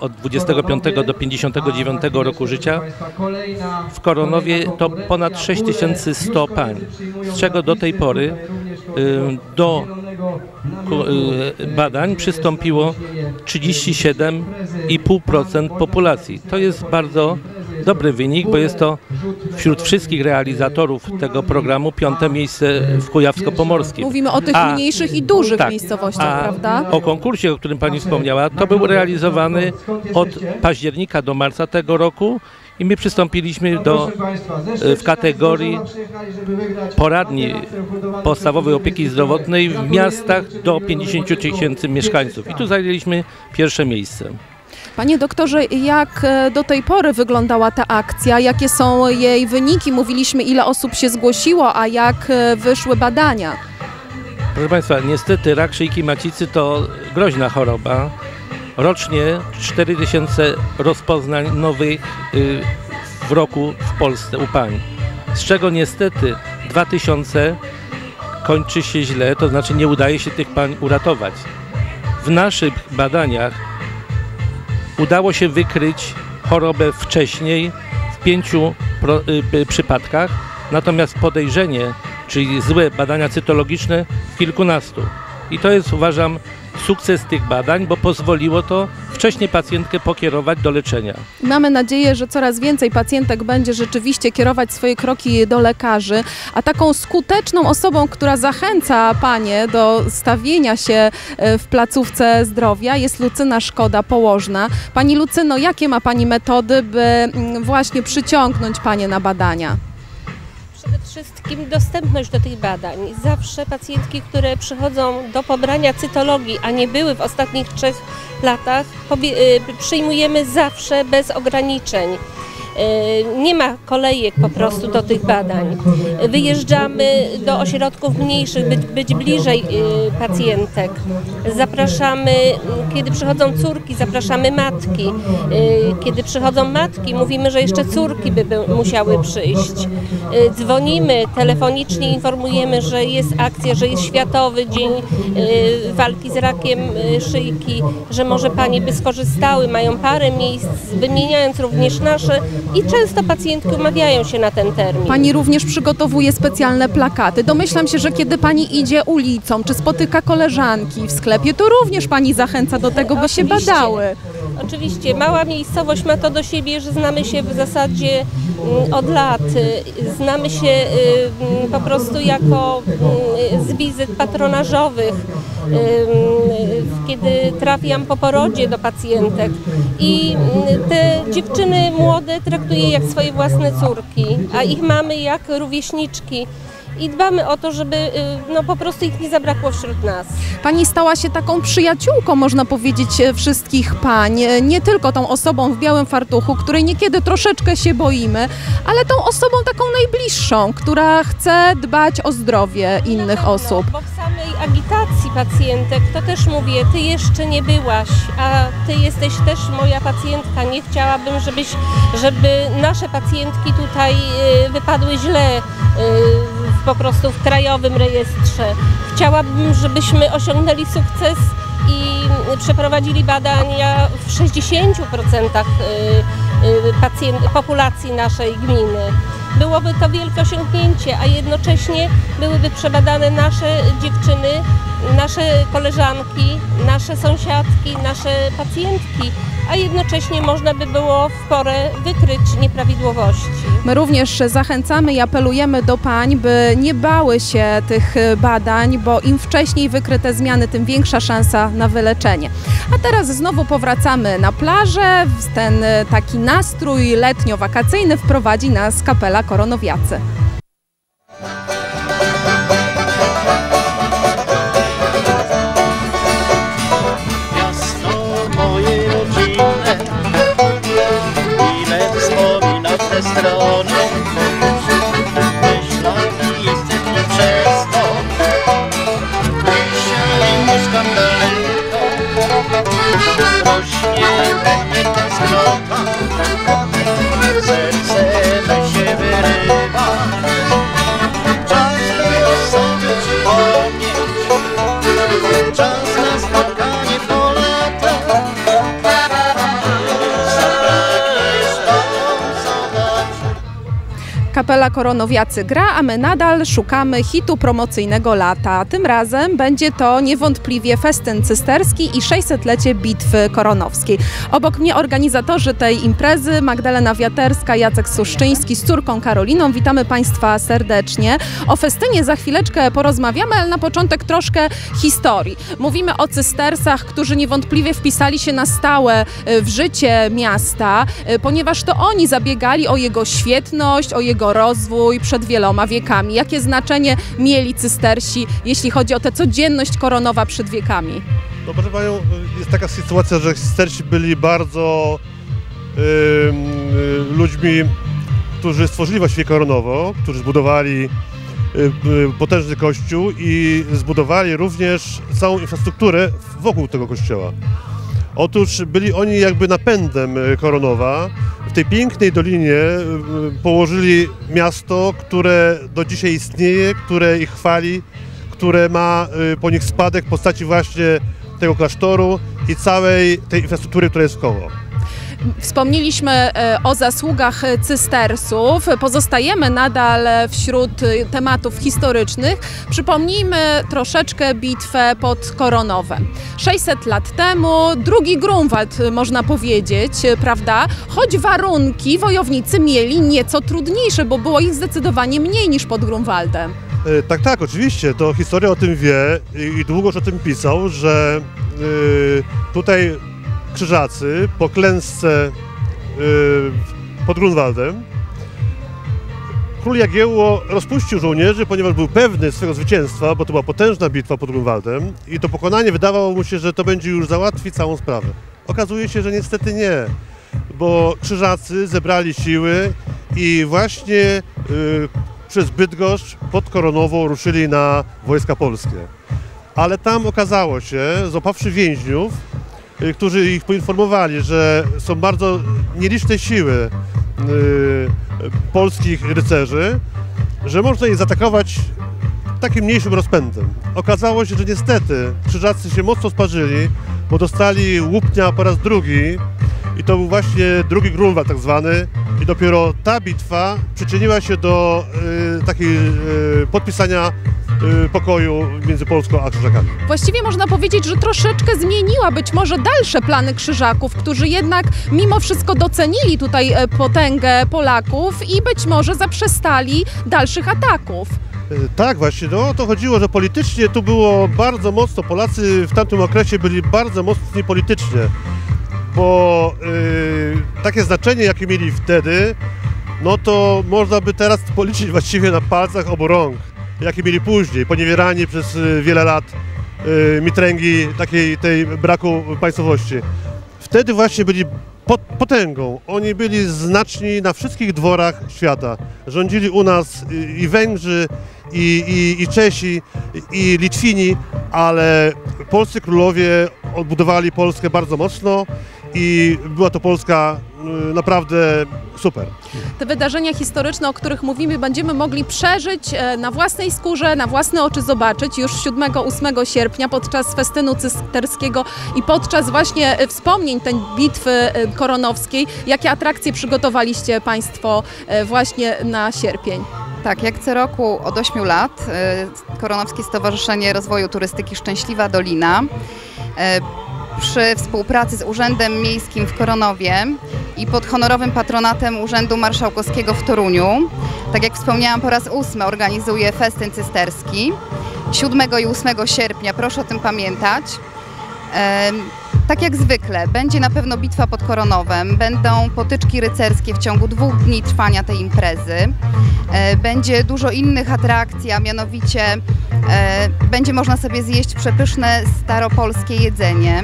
od 25 do 59 roku życia. W Koronowie to ponad 6100 pań, z czego do tej pory y, do y, badań przystąpiło 37,5% populacji. To jest bardzo dobry wynik, bo jest to wśród wszystkich realizatorów tego programu piąte miejsce w Kujawsko-Pomorskim. Mówimy o tych A- mniejszych i dużych tak, miejscowościach, a prawda? O konkursie, o którym Pani wspomniała, to był realizowany od października do marca tego roku i my przystąpiliśmy do e, w kategorii poradni podstawowej opieki zdrowotnej w miastach do 50 tysięcy mieszkańców. I tu zajęliśmy pierwsze miejsce. Panie doktorze, jak e, do tej pory wyglądała ta akcja? Jakie są jej wyniki? Mówiliśmy, ile osób się zgłosiło, a jak e, wyszły badania? Proszę Państwa, niestety rak szyjki macicy to groźna choroba. Rocznie 4000 rozpoznań nowych y, w roku w Polsce u pań. Z czego niestety 2000 kończy się źle, to znaczy nie udaje się tych pań uratować. W naszych badaniach udało się wykryć chorobę wcześniej w pięciu pro, y, przypadkach, natomiast podejrzenie, czyli złe badania cytologiczne w kilkunastu. I to jest uważam sukces tych badań, bo pozwoliło to wcześniej pacjentkę pokierować do leczenia. Mamy nadzieję, że coraz więcej pacjentek będzie rzeczywiście kierować swoje kroki do lekarzy, a taką skuteczną osobą, która zachęca panie do stawienia się e, w placówce zdrowia jest Lucyna Szkoda, położna. Pani Lucyno, jakie ma pani metody, by mm, właśnie przyciągnąć panie na badania? Przede wszystkim dostępność do tych badań. Zawsze pacjentki, które przychodzą do pobrania cytologii, a nie były w ostatnich trzech latach, y, przyjmujemy zawsze bez ograniczeń. Y, Nie ma kolejek po prostu do tych badań. Wyjeżdżamy do ośrodków mniejszych, być, być bliżej y, pacjentek. Zapraszamy, kiedy przychodzą córki, zapraszamy matki. Y, Kiedy przychodzą matki, mówimy, że jeszcze córki by, by musiały przyjść. Dzwonimy, telefonicznie informujemy, że jest akcja, że jest Światowy Dzień Walki z Rakiem Szyjki, że może Panie by skorzystały, mają parę miejsc, wymieniając również nasze i często pacjentki umawiają się na ten termin. Pani również przygotowuje specjalne plakaty. Domyślam się, że kiedy pani idzie ulicą, czy spotyka koleżanki w sklepie, to również pani zachęca do tego, by się badały. Oczywiście, mała miejscowość ma to do siebie, że znamy się w zasadzie mm, od lat. Znamy się mm, po prostu jako mm, z wizyt patronażowych, kiedy trafiam po porodzie do pacjentek. I te dziewczyny młode traktuję jak swoje własne córki, a ich mamy jak rówieśniczki. I dbamy o to, żeby y, no, po prostu ich nie zabrakło wśród nas. Pani stała się taką przyjaciółką, można powiedzieć, e, wszystkich pań. E, Nie tylko tą osobą w białym fartuchu, której niekiedy troszeczkę się boimy, ale tą osobą taką najbliższą, która chce dbać o zdrowie innych pewno, osób. Bo w samej agitacji pacjentek to też mówię, ty jeszcze nie byłaś, a ty jesteś też moja pacjentka. Nie chciałabym, żebyś, żeby nasze pacjentki tutaj y, wypadły źle po prostu w krajowym rejestrze. Chciałabym, żebyśmy osiągnęli sukces i przeprowadzili badania w 60% y, y, pacjent, populacji naszej gminy. Byłoby to wielkie osiągnięcie, a jednocześnie byłyby przebadane nasze dziewczyny, nasze koleżanki, nasze sąsiadki, nasze pacjentki, a jednocześnie można by było w porę wykryć nieprawidłowości. My również zachęcamy i apelujemy do pań, by nie bały się tych badań, bo im wcześniej wykryte zmiany, tym większa szansa na wyleczenie. A teraz znowu powracamy na plażę. Ten taki nastrój letnio-wakacyjny wprowadzi nas kapela Koronowiacy. Rośnie mnie tęsknota kapela Koronowiacy gra, a my nadal szukamy hitu promocyjnego lata. Tym razem będzie to niewątpliwie festyn cysterski i 600-lecie bitwy koronowskiej. Obok mnie organizatorzy tej imprezy Magdalena Wiaterska, Jacek Suszczyński z córką Karoliną. Witamy Państwa serdecznie. O festynie za chwileczkę porozmawiamy, ale na początek troszkę historii. Mówimy o cystersach, którzy niewątpliwie wpisali się na stałe e, w życie miasta, e, ponieważ to oni zabiegali o jego świetność, o jego rozwój przed wieloma wiekami. Jakie znaczenie mieli cystersi, jeśli chodzi o tę codzienność koronowa przed wiekami? No proszę Panią, jest taka sytuacja, że Sterci byli bardzo ym, y, ludźmi, którzy stworzyli właściwie Koronowo, którzy zbudowali y, y, potężny kościół i zbudowali również całą infrastrukturę wokół tego kościoła. Otóż byli oni jakby napędem y, Koronowa. W tej pięknej dolinie y, położyli miasto, które do dzisiaj istnieje, które ich chwali, które ma y, po nich spadek w postaci właśnie tego klasztoru i całej tej infrastruktury, która jest koło. Wspomnieliśmy e, o zasługach cystersów. Pozostajemy nadal wśród e, tematów historycznych. Przypomnijmy troszeczkę bitwę pod Koronowem. 600 lat temu, drugi Grunwald e, można powiedzieć, prawda? Choć warunki wojownicy mieli nieco trudniejsze, bo było ich zdecydowanie mniej niż pod Grunwaldem. Tak, tak, oczywiście. To historia o tym wie i, długoż o tym pisał, że tutaj krzyżacy po klęsce y, pod Grunwaldem król Jagiełło rozpuścił żołnierzy, ponieważ był pewny swego zwycięstwa, bo to była potężna bitwa pod Grunwaldem i to pokonanie wydawało mu się, że to będzie już załatwi całą sprawę. Okazuje się, że niestety nie, bo krzyżacy zebrali siły i właśnie y, przez Bydgoszcz pod Koronową ruszyli na wojska polskie. Ale tam okazało się, złapawszy więźniów, którzy ich poinformowali, że są bardzo nieliczne siły y, polskich rycerzy, że można ich zaatakować takim mniejszym rozpędem. Okazało się, że niestety krzyżacy się mocno sparzyli, bo dostali łupnia po raz drugi i to był właśnie drugi Grunwald tak zwany i dopiero ta bitwa przyczyniła się do y, takiej y, podpisania y, pokoju między Polską a Krzyżakami. Właściwie można powiedzieć, że troszeczkę zmieniła być może dalsze plany Krzyżaków, którzy jednak mimo wszystko docenili tutaj e, potęgę Polaków i być może zaprzestali dalszych ataków. Y, Tak, właśnie, no o to chodziło, że politycznie tu było bardzo mocno, Polacy w tamtym okresie byli bardzo mocni politycznie, bo y, takie znaczenie, jakie mieli wtedy, no to można by teraz policzyć właściwie na palcach obu rąk, jakie mieli później, poniewierani przez y, wiele lat y, mitręgi takiej tej braku państwowości. Wtedy właśnie byli pot- potęgą. Oni byli znaczni na wszystkich dworach świata. Rządzili u nas y, i Węgrzy, i, i, i Czesi, i Litwini, ale polscy królowie odbudowali Polskę bardzo mocno i była to Polska naprawdę super. Te wydarzenia historyczne, o których mówimy, będziemy mogli przeżyć e, na własnej skórze, na własne oczy zobaczyć już 7-8 sierpnia podczas festynu cysterskiego i podczas właśnie e, wspomnień tej bitwy e, koronowskiej. Jakie atrakcje przygotowaliście Państwo właśnie na sierpień? Tak, jak co roku od 8 lat y, Koronowskie Stowarzyszenie Rozwoju Turystyki Szczęśliwa Dolina y, przy współpracy z Urzędem Miejskim w Koronowie i pod honorowym patronatem Urzędu Marszałkowskiego w Toruniu, tak jak wspomniałam po raz ósmy organizuje festyn cysterski 7 i 8 sierpnia, proszę o tym pamiętać. Tak jak zwykle, będzie na pewno bitwa pod Koronowem, będą potyczki rycerskie w ciągu dwóch dni trwania tej imprezy. E, Będzie dużo innych atrakcji, a mianowicie e, będzie można sobie zjeść przepyszne staropolskie jedzenie,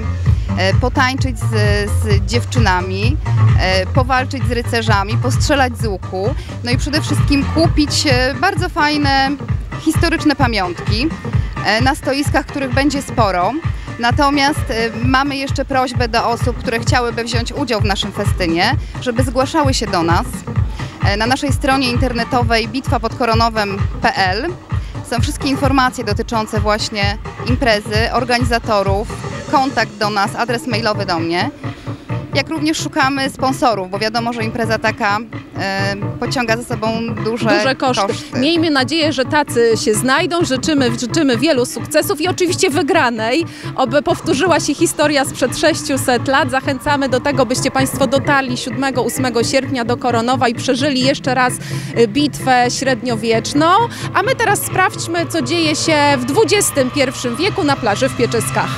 e, potańczyć z, z dziewczynami, powalczyć z rycerzami, postrzelać z łuku, no i przede wszystkim kupić bardzo fajne historyczne pamiątki na stoiskach, których będzie sporo. Natomiast e, mamy jeszcze prośbę do osób, które chciałyby wziąć udział w naszym festynie, żeby zgłaszały się do nas. E, Na naszej stronie internetowej bitwapodkoronowem.pl są wszystkie informacje dotyczące właśnie imprezy, organizatorów, kontakt do nas, adres mailowy do mnie. Jak również szukamy sponsorów, bo wiadomo, że impreza taka e, pociąga za sobą duże, Duże koszty. Miejmy nadzieję, że tacy się znajdą. Życzymy, życzymy wielu sukcesów i oczywiście wygranej, oby powtórzyła się historia sprzed 600 lat. Zachęcamy do tego, byście Państwo dotarli 7-8 sierpnia do Koronowa i przeżyli jeszcze raz y, bitwę średniowieczną. A my teraz sprawdźmy, co dzieje się w XXI wieku na plaży w Pieczyskach.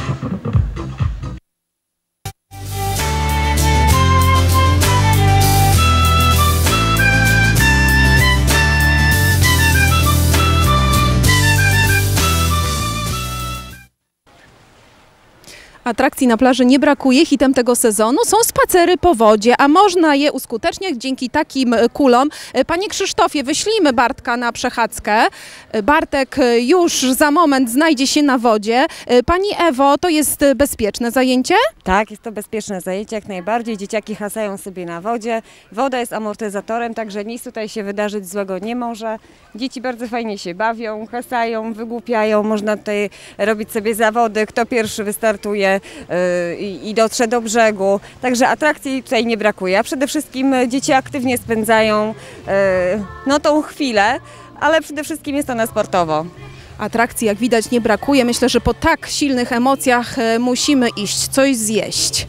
Atrakcji na plaży nie brakuje. Hitem tego sezonu są spacery po wodzie, a można je uskuteczniać dzięki takim kulom. E, Panie Krzysztofie, wyślijmy Bartka na przechadzkę. E, Bartek e, już za moment znajdzie się na wodzie. Pani Ewo, to jest bezpieczne zajęcie? Tak, jest to bezpieczne zajęcie jak najbardziej. Dzieciaki hasają sobie na wodzie. Woda jest amortyzatorem, także nic tutaj się wydarzyć złego nie może. Dzieci bardzo fajnie się bawią, hasają, wygłupiają. Można tutaj robić sobie zawody, kto pierwszy wystartuje i, i dotrze do brzegu. Także atrakcji tutaj nie brakuje. A przede wszystkim dzieci aktywnie spędzają yy, no, tą chwilę, ale przede wszystkim jest ona sportowo. Atrakcji, jak widać, nie brakuje. Myślę, że po tak silnych emocjach e, musimy iść coś zjeść.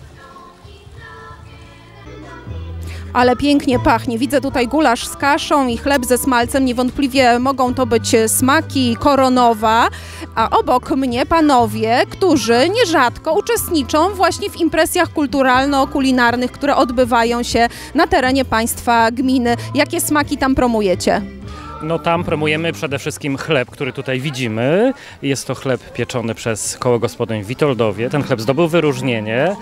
Ale pięknie pachnie. Widzę tutaj gulasz z kaszą i chleb ze smalcem. Niewątpliwie mogą to być smaki koronowa. A obok mnie panowie, którzy nierzadko uczestniczą właśnie w impresjach kulturalno-kulinarnych, które odbywają się na terenie państwa gminy. Jakie smaki tam promujecie? No tam promujemy przede wszystkim chleb, który tutaj widzimy. Jest to chleb pieczony przez koło gospodyń Witoldowie. Ten chleb zdobył wyróżnienie.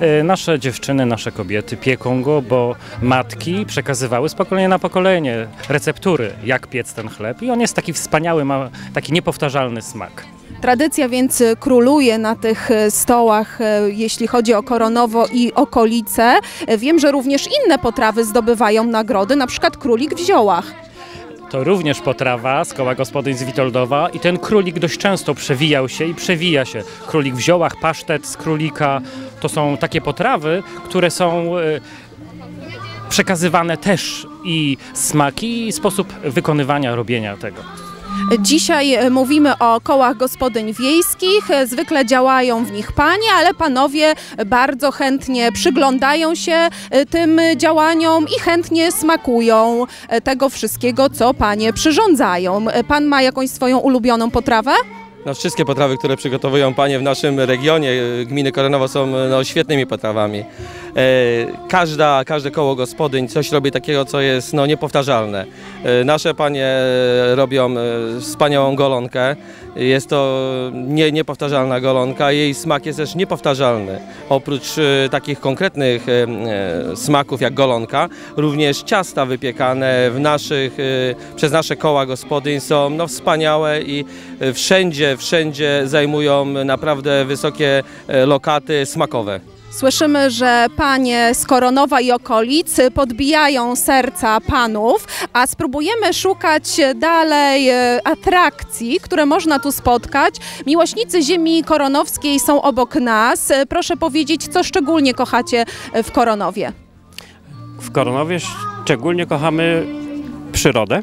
E, Nasze dziewczyny, nasze kobiety pieką go, bo matki przekazywały z pokolenia na pokolenie receptury, jak piec ten chleb. I on jest taki wspaniały, ma taki niepowtarzalny smak. Tradycja więc króluje na tych stołach, e, jeśli chodzi o Koronowo i okolice. E, Wiem, że również inne potrawy zdobywają nagrody, na przykład królik w ziołach. To również potrawa z koła gospodyń z Witoldowa i ten królik dość często przewijał się i przewija się. Królik w ziołach, pasztet z królika, to są takie potrawy, które są e, przekazywane też i smaki i sposób wykonywania, robienia tego. Dzisiaj e, mówimy o kołach gospodyń wiejskich. E, Zwykle działają w nich panie, ale panowie bardzo chętnie przyglądają się e, tym działaniom i chętnie smakują tego wszystkiego, co panie przyrządzają. Pan ma jakąś swoją ulubioną potrawę? No, wszystkie potrawy, które przygotowują panie w naszym regionie e, gminy Koronowo są no, świetnymi potrawami. E, każda, każde koło gospodyń coś robi takiego, co jest no, niepowtarzalne. E, nasze panie robią e, wspaniałą golonkę. Jest to nie, niepowtarzalna golonka. Jej smak jest też niepowtarzalny. Oprócz e, takich konkretnych e, e, smaków jak golonka, również ciasta wypiekane w naszych, e, przez nasze koła gospodyń są no, wspaniałe i e, wszędzie, wszędzie zajmują naprawdę wysokie e, lokaty smakowe. Słyszymy, że panie z Koronowa i okolic podbijają serca panów, a spróbujemy szukać dalej e, atrakcji, które można tu spotkać. Miłośnicy ziemi koronowskiej są obok nas. Proszę powiedzieć, co szczególnie kochacie w Koronowie? W Koronowie szczególnie kochamy przyrodę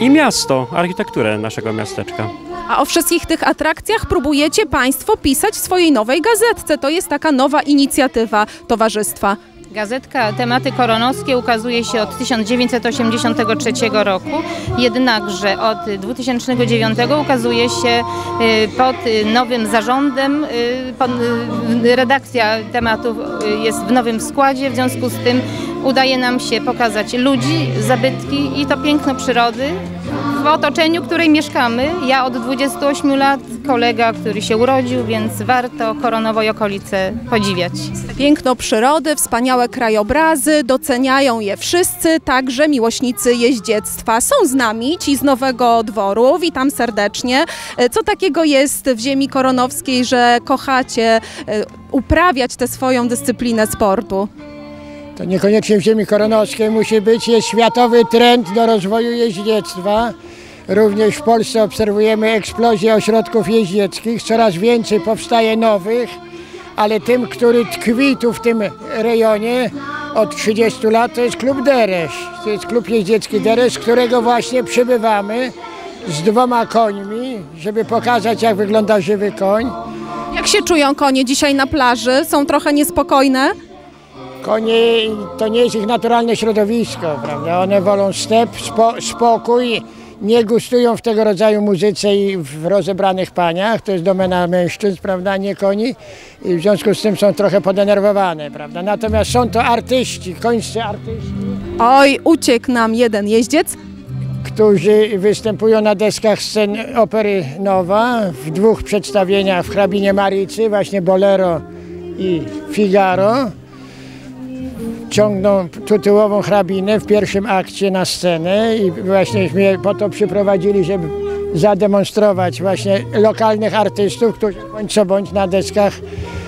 i miasto, architekturę naszego miasteczka. A o wszystkich tych atrakcjach próbujecie Państwo pisać w swojej nowej gazetce. To jest taka nowa inicjatywa towarzystwa. Gazetka Tematy Koronowskie ukazuje się od 1983 roku, jednakże od 2009 ukazuje się y, pod nowym zarządem. y, y, Redakcja tematów jest w nowym składzie, w związku z tym udaje nam się pokazać ludzi, zabytki i to piękno przyrody w otoczeniu, w której mieszkamy. Ja od 28 lat, kolega, który się urodził, więc warto Koronowo i okolice podziwiać. Piękno przyrody, wspaniałe krajobrazy, doceniają je wszyscy, także miłośnicy jeździectwa. Są z nami ci z Nowego Dworu, witam serdecznie. E, Co takiego jest w ziemi koronowskiej, że kochacie e, uprawiać tę swoją dyscyplinę sportu? To niekoniecznie w ziemi koronowskiej musi być. Jest światowy trend do rozwoju jeździectwa. Również w Polsce obserwujemy eksplozję ośrodków jeździeckich. Coraz więcej powstaje nowych, ale tym, który tkwi tu w tym rejonie od 30 lat, to jest klub Deresz. To jest klub jeździecki Deresz, z którego właśnie przybywamy z dwoma końmi, żeby pokazać, jak wygląda żywy koń. Jak się czują konie dzisiaj na plaży? Są trochę niespokojne? Konie to nie jest ich naturalne środowisko, prawda? One wolą step, spo, spokój, nie gustują w tego rodzaju muzyce i w rozebranych paniach. To jest domena mężczyzn, prawda, nie koni. I w związku z tym są trochę podenerwowane, prawda? Natomiast są to artyści, końscy artyści, Oj, uciekł nam jeden jeździec. którzy występują na deskach scen opery Nowa w dwóch przedstawieniach w hrabinie Marycy, właśnie Bolero i Figaro. Ciągną tytułową hrabinę w pierwszym akcie na scenę i właśnie po to przyprowadzili, żeby zademonstrować właśnie lokalnych artystów, którzy bądź co bądź na deskach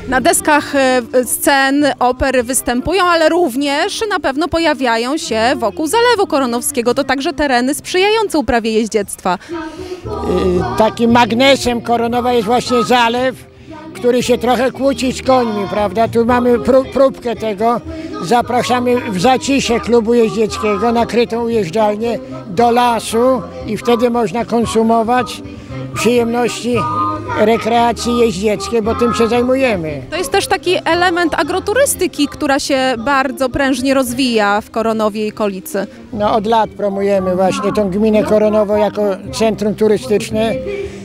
Na deskach e, scen opery występują, ale również na pewno pojawiają się wokół Zalewu Koronowskiego. To także tereny sprzyjające uprawie jeździectwa. Y, takim magnesem Koronowa jest właśnie zalew, który się trochę kłóci z końmi, prawda? Tu mamy pró próbkę tego. Zapraszamy w zacisze klubu jeździeckiego, nakrytą ujeżdżalnię do lasu i wtedy można konsumować przyjemności rekreacji jeździeckiej, bo tym się zajmujemy. To jest też taki element agroturystyki, która się bardzo prężnie rozwija w Koronowie i okolicy. No, od lat promujemy właśnie tą gminę Koronowo jako centrum turystyczne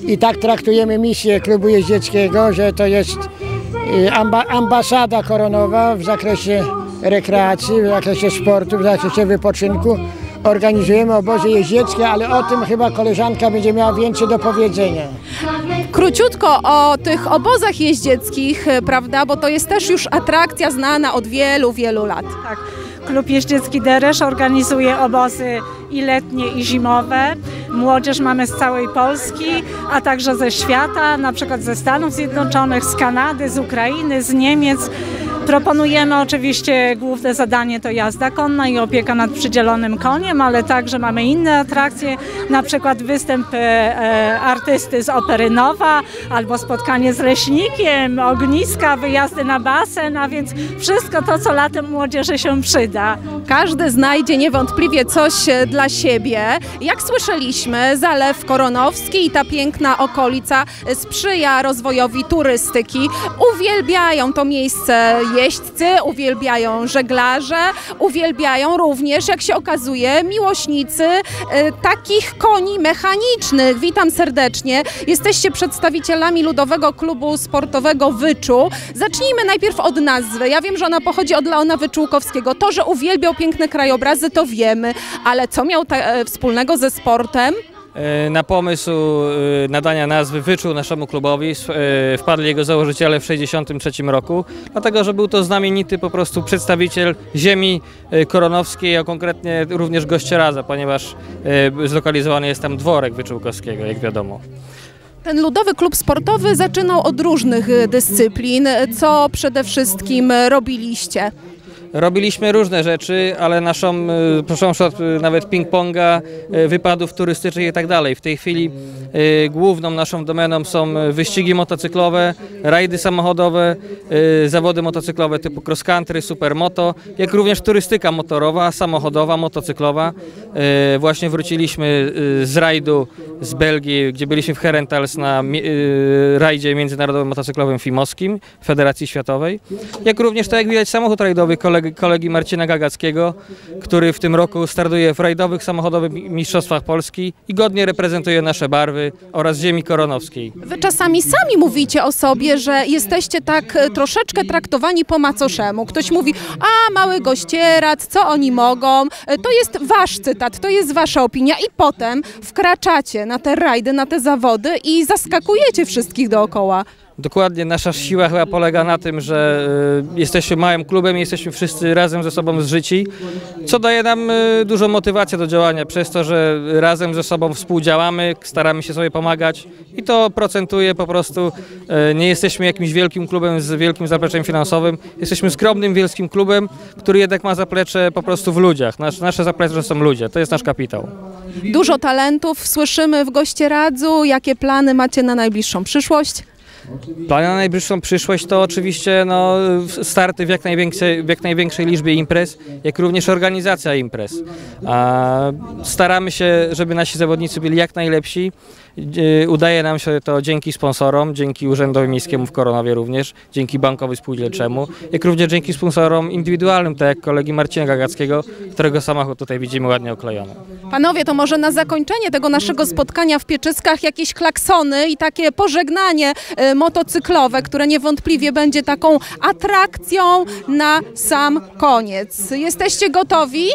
i tak traktujemy misję klubu jeździeckiego, że to jest y, amba, ambasada Koronowa w zakresie rekreacji, w zakresie sportu, w zakresie wypoczynku. Organizujemy obozy jeździeckie, ale o tym chyba koleżanka będzie miała więcej do powiedzenia. Króciutko o tych obozach jeździeckich, e, prawda, bo to jest też już atrakcja znana od wielu, wielu lat. Tak. Klub Jeździecki Deresz organizuje obozy i letnie, i zimowe. Młodzież mamy z całej Polski, a także ze świata, na przykład ze Stanów Zjednoczonych, z Kanady, z Ukrainy, z Niemiec. Proponujemy oczywiście główne zadanie to jazda konna i opieka nad przydzielonym koniem, ale także mamy inne atrakcje, na przykład występ e, e, artysty z opery Nowa, albo spotkanie z leśnikiem, ogniska, wyjazdy na basen, a więc wszystko to, co latem młodzieży się przyda. Każdy znajdzie niewątpliwie coś e, dla siebie. Jak słyszeliśmy, Zalew Koronowski i ta piękna okolica sprzyja rozwojowi turystyki. Uwielbiają to miejsce jeźdźcy, uwielbiają żeglarze, uwielbiają również, jak się okazuje, miłośnicy e, takich koni mechanicznych. Witam serdecznie. Jesteście przedstawicielami Ludowego Klubu Sportowego Wyczu. Zacznijmy najpierw od nazwy. Ja wiem, że ona pochodzi od Leona Wyczółkowskiego. To, że uwielbiał piękne krajobrazy, to wiemy, ale co miał e, wspólnego ze sportem? E, Na pomysł e, nadania nazwy wyczuł naszemu klubowi e, wpadli jego założyciele w 1963 roku, dlatego że był to znamienity po prostu przedstawiciel ziemi koronowskiej, a konkretnie również Gościeradza, ponieważ zlokalizowany jest tam dworek Wyczółkowskiego, jak wiadomo. Ten ludowy klub sportowy zaczynał od różnych dyscyplin. Co przede wszystkim robiliście? Robiliśmy różne rzeczy, ale naszą, e, od e, nawet ping-ponga, e, wypadów turystycznych i tak dalej. W tej chwili główną naszą domeną są wyścigi motocyklowe, rajdy samochodowe, zawody motocyklowe typu cross country, supermoto, jak również turystyka motorowa, samochodowa, motocyklowa. Właśnie wróciliśmy z rajdu z Belgii, gdzie byliśmy w Herentals na rajdzie międzynarodowym motocyklowym FIMOSkim Federacji Światowej. Jak również, tak jak widać, samochód rajdowy kolegi, kolegi Marcina Gagackiego, który w tym roku startuje w rajdowych samochodowych mistrzostwach Polski i godnie reprezentuje nasze barwy oraz ziemi koronowskiej. Wy czasami sami mówicie o sobie, że jesteście tak e, troszeczkę traktowani po macoszemu. Ktoś mówi, a mały gościerac, co oni mogą? E, To jest wasz cytat, to jest wasza opinia i potem wkraczacie na te rajdy, na te zawody i zaskakujecie wszystkich dookoła. Dokładnie, nasza siła chyba polega na tym, że y, jesteśmy małym klubem jesteśmy wszyscy razem ze sobą zżyci, co daje nam y, dużą motywację do działania, przez to, że razem ze sobą współdziałamy, staramy się sobie pomagać i to procentuje po prostu. y, Nie jesteśmy jakimś wielkim klubem z wielkim zapleczem finansowym, jesteśmy skromnym, wielkim klubem, który jednak ma zaplecze po prostu w ludziach. Nasz, nasze zaplecze są ludzie, to jest nasz kapitał. Dużo talentów słyszymy w Gościeradzu. Jakie plany macie na najbliższą przyszłość? Plany na najbliższą przyszłość to oczywiście no, starty w jak, największej, w jak największej liczbie imprez, jak również organizacja imprez. A staramy się, żeby nasi zawodnicy byli jak najlepsi. Udaje nam się to dzięki sponsorom, dzięki Urzędowi Miejskiemu w Koronowie również, dzięki Bankowi Spółdzielczemu, jak również dzięki sponsorom indywidualnym, tak jak kolegi Marcina Gagackiego, którego samochód tutaj widzimy ładnie oklejony. Panowie, to może na zakończenie tego naszego spotkania w Pieczyckach jakieś klaksony i takie pożegnanie e, motocyklowe, które niewątpliwie będzie taką atrakcją na sam koniec. Jesteście gotowi?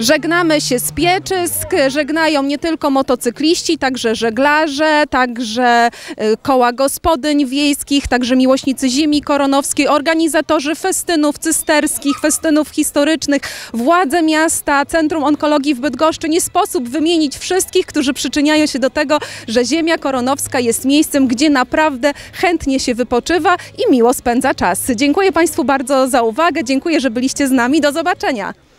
Żegnamy się z Pieczysk, żegnają nie tylko motocykliści, także żeglarze, także y, koła gospodyń wiejskich, także miłośnicy ziemi koronowskiej, organizatorzy festynów cysterskich, festynów historycznych, władze miasta, Centrum Onkologii w Bydgoszczy. Nie sposób wymienić wszystkich, którzy przyczyniają się do tego, że ziemia koronowska jest miejscem, gdzie naprawdę chętnie się wypoczywa i miło spędza czas. Dziękuję Państwu bardzo za uwagę, dziękuję, że byliście z nami. Do zobaczenia.